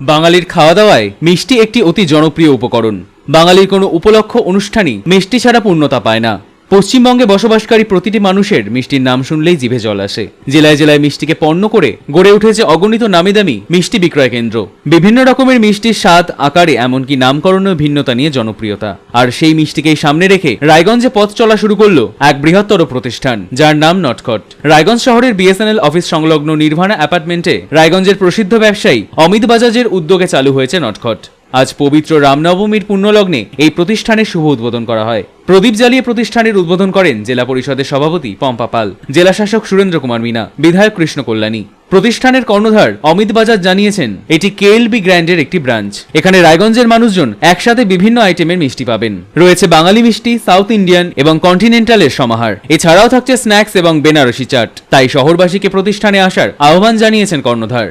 বাঙালির খাওয়া দাওয়ায় মিষ্টি একটি অতি জনপ্রিয় উপকরণ। বাঙালির কোনো উপলক্ষ অনুষ্ঠানই মিষ্টি ছাড়া পূর্ণতা পায় না। পশ্চিমবঙ্গে বসবাসকারী প্রতিটি মানুষের মিষ্টির নাম শুনলেই জিভে জল আসে। জেলায় জেলায় মিষ্টিকে পণ্য করে গড়ে উঠেছে অগণিত নামি দামি মিষ্টি বিক্রয় কেন্দ্র। বিভিন্ন রকমের মিষ্টির স্বাদ, আকারে এমনকি নামকরণের ভিন্নতা নিয়ে জনপ্রিয়তা। আর সেই মিষ্টিকেই সামনে রেখে রায়গঞ্জে পথ চলা শুরু করল এক বৃহত্তর প্রতিষ্ঠান, যার নাম নটখট। রায়গঞ্জ শহরের বিএসএনএল অফিস সংলগ্ন নির্ভাণা অ্যাপার্টমেন্টে রায়গঞ্জের প্রসিদ্ধ ব্যবসায়ী অমিত বাজাজের উদ্যোগে চালু হয়েছে নটখট। আজ পবিত্র রামনবমীর পুণ্যলগ্নে এই প্রতিষ্ঠানের শুভ উদ্বোধন করা হয়। প্রদীপ জ্বালিয়ে প্রতিষ্ঠানের উদ্বোধন করেন জেলা পরিষদের সভাপতি পম্পা পাল, জেলা শাসক সুরেন্দ্র কুমার মিনা, বিধায়ক কৃষ্ণ কল্যাণী। প্রতিষ্ঠানের কর্ণধার অমিত বাজার জানিয়েছেন, এটি কেএলবি গ্র্যান্ডের একটি ব্রাঞ্চ। এখানে রায়গঞ্জের মানুষজন একসাথে বিভিন্ন আইটেমের মিষ্টি পাবেন। রয়েছে বাঙালি মিষ্টি, সাউথ ইন্ডিয়ান এবং কন্টিনেন্টালের সমাহার। এছাড়াও থাকছে স্ন্যাক্স এবং বেনারসি চাট। তাই শহরবাসীকে প্রতিষ্ঠানে আসার আহ্বান জানিয়েছেন কর্ণধার।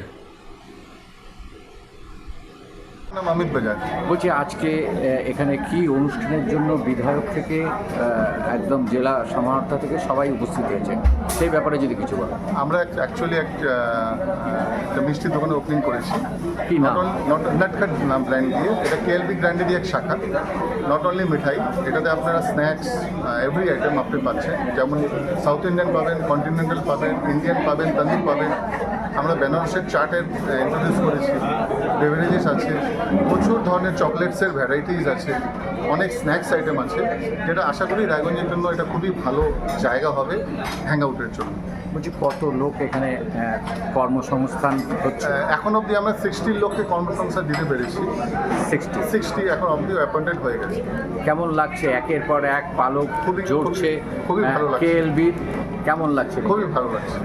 নাম অমিত বাজাজ। বলছি আজকে এখানে কি অনুষ্ঠানের জন্য বিধায়ক থেকে একদম জেলা সমাহর্তা থেকে সবাই উপস্থিত হয়েছে? সেই ব্যাপারে যদি কিছু বলেন। আমরা অ্যাকচুয়ালি একটা মিষ্টির দোকানে ওপেনিং করেছি। কি নাম? নটকাট নাম ব্র্যান্ড দিয়ে এটা কেএলবি ব্র্যান্ডেরই এক শাখা। নট অনলি মিঠাই এটাতে আপনারা স্ন্যাক্স এভরি আইটেম আপনি পাচ্ছেন। যেমন সাউথ ইন্ডিয়ান পাবেন কন্টিনেন্টাল পাবেন ইন্ডিয়ান পাবেন তামিল পাবেন। আমরা বেনারসের চাটের ইন্ট্রোডিউস করেছি। বেভারেজেস আছে প্রচুর ধরনের চকলেটসের ভ্যারাইটিস আছে অনেক স্ন্যাক্স আইটেম আছে যেটা আশা করি রায়গঞ্জের জন্য এটা খুবই ভালো জায়গা হবে হ্যাং আউটের জন্য। বলছি কত লোক এখানে কর্মসংস্থান হচ্ছে? এখন অবধি আমরা সিক্সটির লোককে কর্মসংস্থান দিতে পেরেছি। সিক্সটি সিক্সটি এখন অবধি অ্যাপয়েন্টেড হয়ে গেছে। কেমন লাগছে? একের পর এক পালক খুবই- জড়ছে খুবই- খুবই ভালো লাগছে। কেএলবির কেমন লাগছে? খুবই ভালো লাগছে।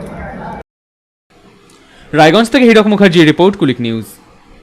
রায়গঞ্জ থেকে হীরক মুখার্জি রিপোর্ট কুলিক নিউজ।